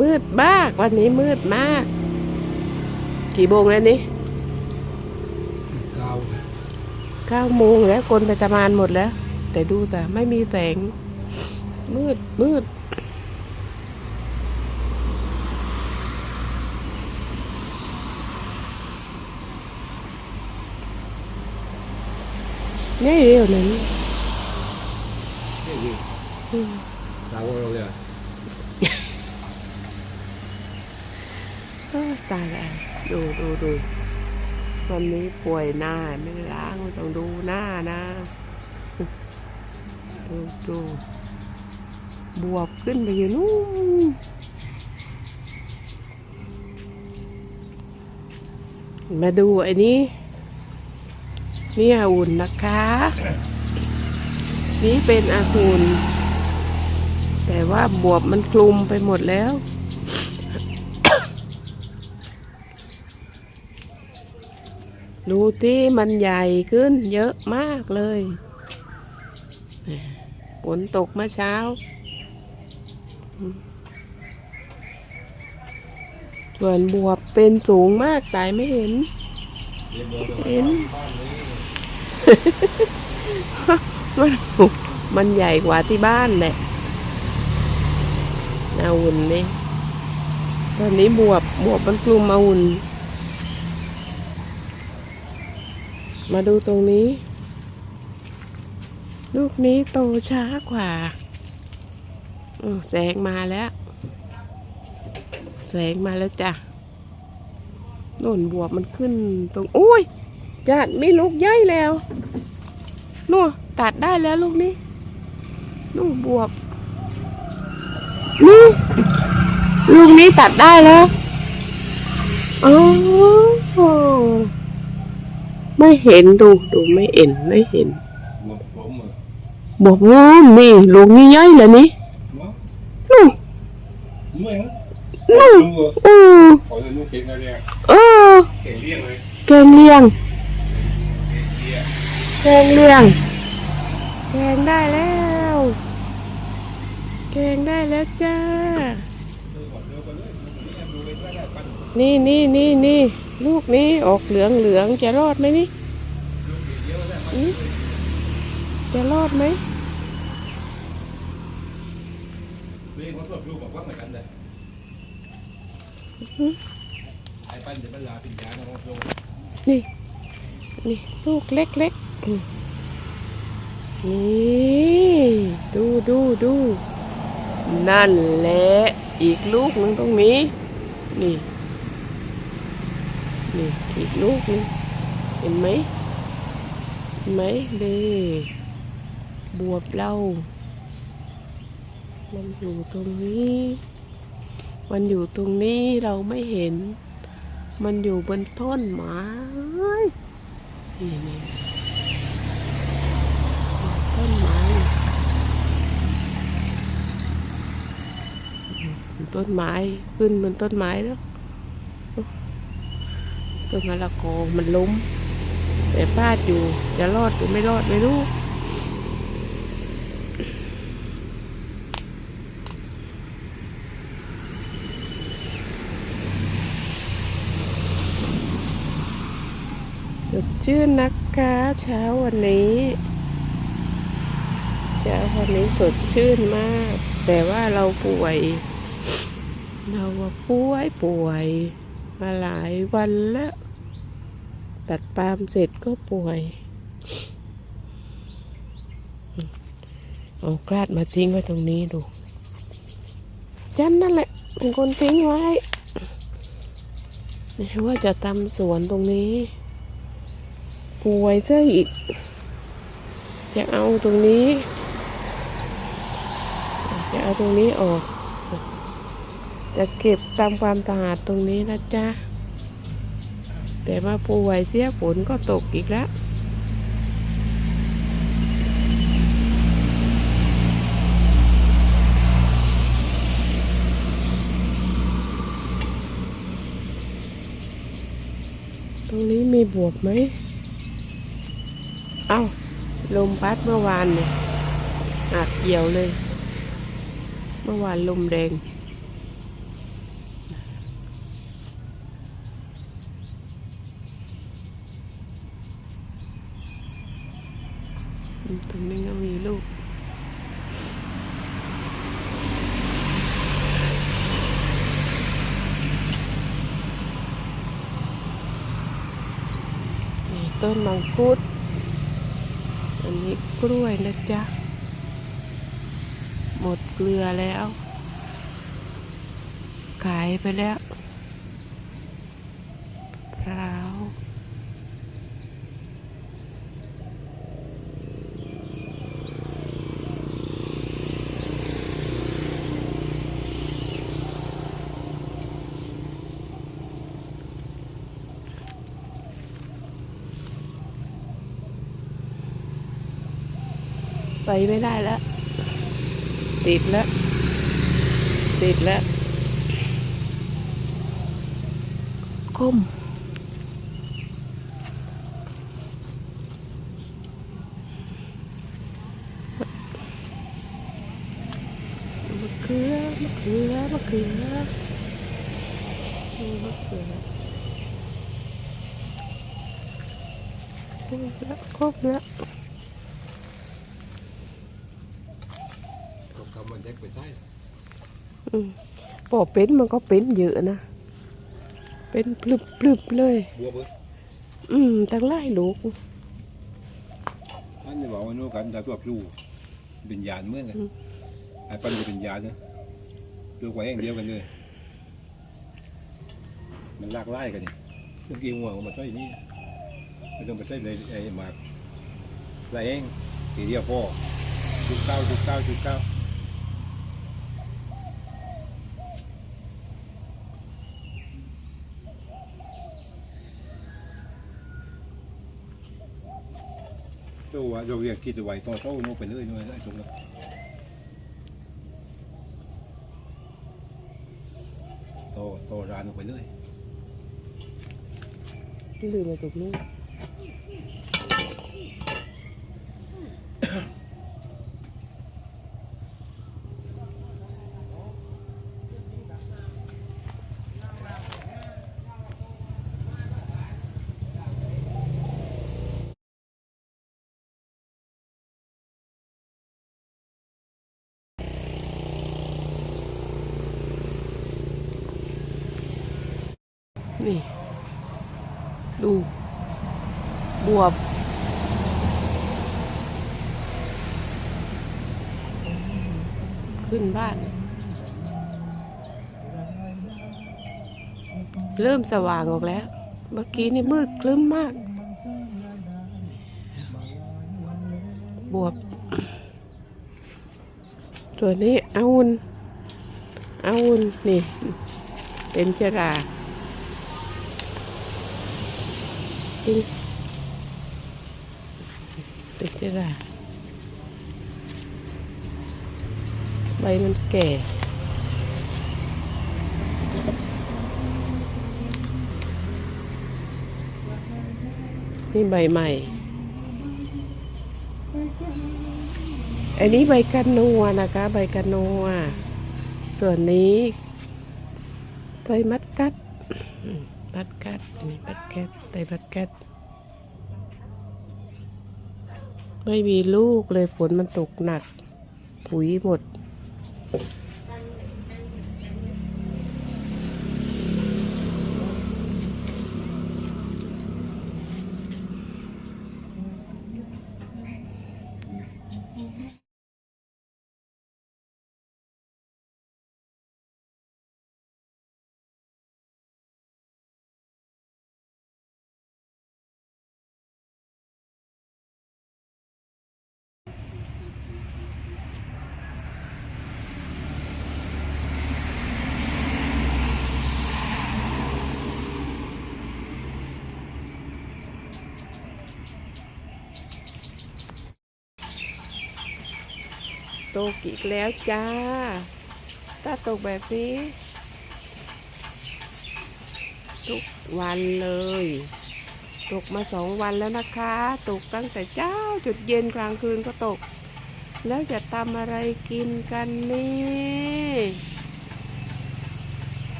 มืดมากวันนี้มืดมาก กี่โมงแล้วนี่เก้าเก้าโมงแล้วคนไปทำงานหมดแล้ว แต่ดูแต่ไม่มีแสง มืดมืดนี่เดียวนั้นนี่นี่อืมตามเราเลย เอ้อ ตายแล้วดูดูดูวันนี้ป่วยหน้าไม่ได้ล้างต้องดูหน้านะดูดูบวบขึ้นไปอยู่นู่นมาดูไอ้นี้นี่อาอุ่นนะคะ นี่เป็นอาคุนแต่ว่าบวบมันคลุมไปหมดแล้ว ดูที่มันใหญ่ขึ้นเยอะมากเลยฝนตกเมื่อเช้า ส่วนบวบเป็นสูงมากแต่ไม่เห็น เห็น มันมันใหญ่กว่าที่บ้านแหละนาอุ่นนี่ตอนนี้บวบบวบมันกลุ่มมาอุ่น มาดูตรงนี้ ลูกนี้โตช้ากว่าแสงมาแล้ว แสงมาแล้วจ้ะโน่นบวบมันขึ้นตรงอุ้ยจัดมีลูกใหญ่แล้วนู่นตัดได้แล้วลูกนี้นู่นบวบนี่ลูกนี้ตัดได้แล้วอ๋อ ไม่เห็นดูดูไม่เห็นไม่เห็นหมดผมอะบอกงามนี่ลูกนี้ย่อยเลยนี่เนาะนู่นไม่ฮะนู่นดูอะอือขอจะลูกเก่งอะไรอะเออเก่งเรียกเลยแกงเลียงเรียกแกงเลียงแกงได้แล้วแกงได้แล้วจ้า นี่นี่นี่นี่ลูกนี้ออกเหลืองเหลืองจะรอดไหมนี่อืมจะรอดไหมเรียกว่าชอบลูกบอกว่าเหมือนกันเลยไอ้ปั้นจะเป็นลาปิญญานะน้องโจนี่ นี่ลูกเล็กๆอืมนี่ดูดูดูนั่นแหละอีกลูกหนึ่งตรงนี้นี่ นี่อีกลูกนึงเห็นไหมเห็นไหมเด้บวบเรามันอยู่ตรงนี้ มันอยู่ตรงนี้เราไม่เห็น มันอยู่บนต้นไม้นี่นี่ต้นไม้ ต้นไม้ขึ้นบนต้นไม้แล้ว ต้นมะละกอมันล้มแต่พลาดอยู่ จะรอดหรือไม่รอดไม่รู้สดชื่นนะคะเช้าวันนี้เช้าวันนี้สดชื่นมาก แต่ว่าเราป่วย เราว่าป่วยป่วย มาหลายวันแล้ว ตัดปาล์มเสร็จก็ป่วยเอากราดมาทิ้งไว้ตรงนี้ดู จันนั่นแหละ เป็นคนทิ้งไว้ไม่ว่าจะทำสวนตรงนี้ ป่วยซะอีก จะเอาตรงนี้ จะเอาตรงนี้ออก จะเก็บตามความสะอาดตรงนี้นะจ๊ะ แต่มาป่วยเสียฝนก็ตกอีกแล้วตรงนี้มีบวบไหม เอ้า ลมพัดเมื่อวานเนี่ยอาจเกี่ยวเลย เมื่อวานลมแรง ตรงนี้ก็มีลูกนี่ต้นมังคุด อันนี้กล้วยนะจ๊ะ หมดเกลือแล้ว ขายไปแล้วพร้าว ไปไม่ได้แล้ว ติดแล้ว ติดแล้ว ก้มมะเขือมะเขือมะเขือนี่มะเขือครบแล้วครบแล้ว มทำมันแจ็คไปใช่อืมพอเป็นมันก็เป็นเยอะนะ เป็นพลึบพลึบๆเลย บัวเบิ้งอืมตั้งไล่ลูกอันนี้บอกว่าโน้กันแต่ตัวพลูเป็นยานเหมื่อนกันอืมไอ้ปันจะเป็นยานนะตัวกว่าเองเดียวกันเลยมันลากไล่กันนี่เมื่อกี้หัวมันมาใช่นี่ไม่ต้องไปใช่เลยไอ้หมากใส่เองทีเดียวพอจุดเก้าจุดเก้าจุดเก้า ตัวเราเรียกคิดไว้ต่อโต้โน้ไปเลยนู่นไอ้ตรงนั้นโตโตรานออกไปเลยลืมไปตรงนี้ นี่ ดูบวบขึ้นบ้าน เริ่มสว่างออกแล้ว เมื่อกี้นี่มืดคลึ้มมาก บวบตัวนี้อาวุนอาวุนนี่ เป็นจรา จริงเป็นจราใบมันแก่นี่ใบใหม่ อันนี้ใบกันนัวนะคะ ใบกันนัว ส่วนนี้ใบมัดกัด พัดกัดอันนี้มัดกัดใบมัดแคทไม่มีลูกเลยฝนมันตกหนัก ปุ๋ยหมด ตกอีกแล้วจ้าถ้าตกแบบนี้ ทุกวันเลย ตกมาสองวันแล้วนะคะ ตกตั้งแต่เจ้าจุดเย็นกลางคืนก็ตก แล้วจะทำอะไรกินกันนี่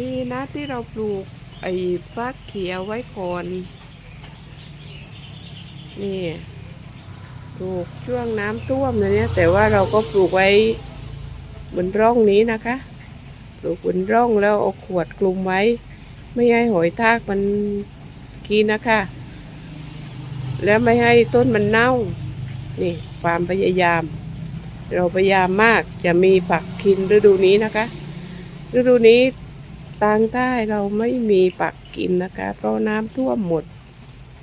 ดีนะที่เราปลูกไอ้ฟักเขียวไว้ก่อน นี่ ปลูกช่วงน้ำท่วมเลยเนี่ยแต่ว่าเราก็ปลูกไว้บนร่องนี้นะคะ ปลูกบนร่องแล้วเอาขวดคลุมไว้ ไม่ให้หอยทากมันกินนะคะ แล้วไม่ให้ต้นมันเน่า นี่ความพยายาม เราพยายามมากจะมีผักกินฤดูนี้นะคะ ฤดูนี้ทางใต้เราไม่มีผักกินนะคะ เพราะน้ำท่วมหมด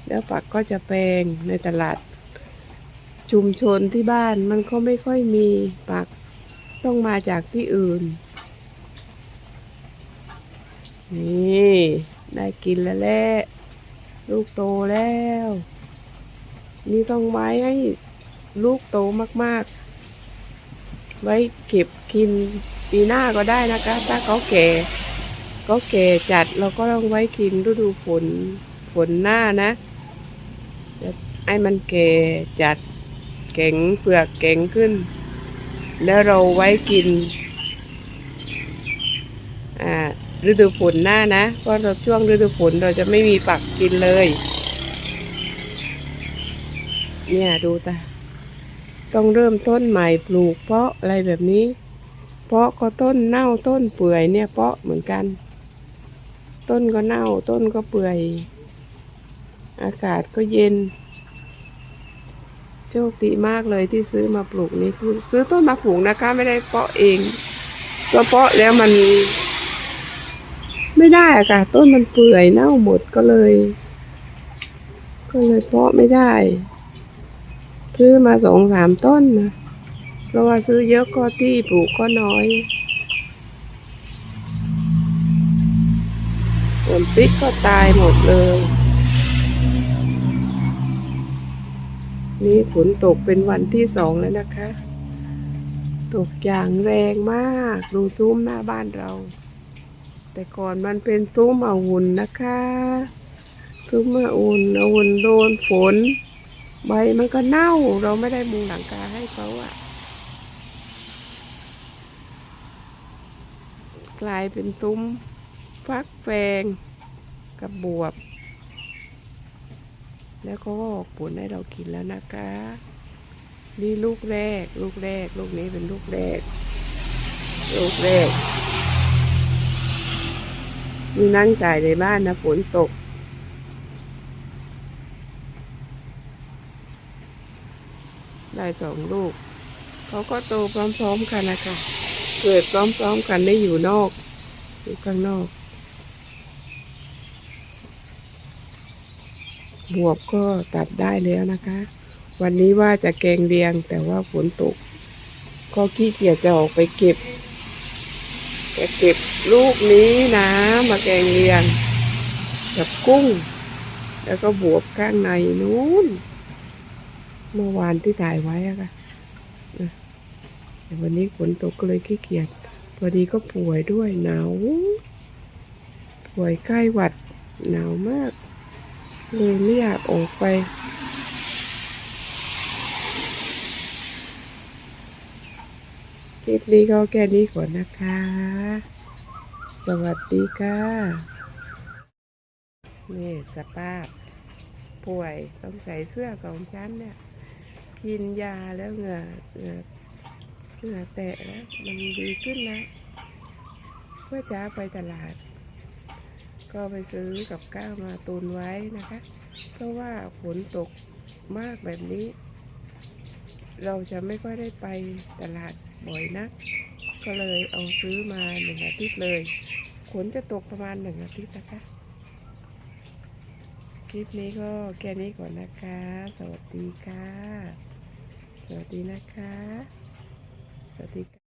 แล้วผักก็จะแพงในตลาด ชุมชนที่บ้านมันก็ไม่ค่อยมีผักต้องมาจากที่อื่น นี่ ได้กินแล้วแหละลูกโตแล้ว นี่ต้องไว้ให้ลูกโตมากๆ ไว้เก็บกินปีหน้าก็ได้นะคะ ถ้าเขาแก่เขาแก่จัดเราก็ต้องไว้กินฤดูฝนฝนหน้านะจะไอ้มันแก่จัด แข็งเปลือกแข็งขึ้น แล้วเราไว้กินฤดูฝนหน้านะเพราะเราช่วงฤดูฝนเราจะไม่มีปักกินเลย เนี่ยดูตาต้องเริ่มต้นใหม่ปลูกเพาะอะไรแบบนี้ เพาะก็ต้นเน่าต้นเปื่อยเนี่ยเพาะเหมือนกัน ต้นก็เน่าต้นก็เปื่อย อากาศก็เย็น โชคดีมากเลยที่ซื้อมาปลูกนี่ซื้อต้นมาปลูกนะคะ ไม่ได้เพาะเองก็เพาะแล้วมัน ไม่ได้อะค่ะ ต้นมันเปื่อยเน่าหมดก็เลย ก็เลยเพาะไม่ได้ซื้อมาสองสามต้นนะเพราะว่าซื้อเยอะก็ที่ปลูกก็น้อยส่วนพริกก็ตายหมดเลย นี่ฝนตกเป็นวันที่สองแล้วนะคะ ตกอย่างแรงมากดูซุ้มหน้าบ้านเรา แต่ก่อนมันเป็นซุ้มอาหุ่นนะคะซุ้มอาหุ่นอาหุ่นโดนฝน ใบมันก็เน่าเราไม่ได้มุงหลังคาให้เขาอะกลายเป็นซุ้มฟักแฟงกับบวบ แล้วก็ออกผลให้เรากินแล้วนะคะ นี่ลูกแรก ลูกแรก ลูกนี้เป็นลูกแรก ลูกแรกมีนั่งจ่ายในบ้านนะฝนตก ได้สองลูก เขาก็โตพร้อมๆกันนะคะ เกิดพร้อมๆกันได้อยู่นอก อยู่ข้างนอก บวบก็ตัดได้แล้วนะคะ วันนี้ว่าจะแกงเลียงแต่ว่าฝนตก ก็ขี้เกียจจะออกไปเก็บจะเก็บลูกนี้นะ มาแกงเลียงกับกุ้ง แล้วก็บวบข้างในนู้น เมื่อวานที่ถ่ายไว้อะค่ะนะแต่วันนี้ฝนตกก็เลยขี้เกียจพอดีก็ป่วยด้วยหนาวป่วยใกล้หวัดหนาวมาก เลยไม่อยากออกไป คลิปนี้ก็แค่นี้ก่อนนะคะ สวัสดีค่ะนี่สภาพป่วยต้องใส่เสื้อสองชั้นเนี่ย กินยาแล้วเหงื่อเหงื่อเหงื่อแตะแล้วมันดีขึ้นแล้วเพื่อจ้าไปตลาด ก็ไปซื้อกับข้าวมาตุนไว้นะคะ เพราะว่าฝนตกมากแบบนี้ เราจะไม่ค่อยได้ไปตลาดบ่อยนัก ก็เลยเอาซื้อมาหนึ่งอาทิตย์เลยฝนจะตกประมาณหนึ่งอาทิตย์นะคะ คลิปนี้ก็แค่นี้ก่อนนะคะ สวัสดีค่ะ สวัสดีนะคะ สวัสดีค่ะ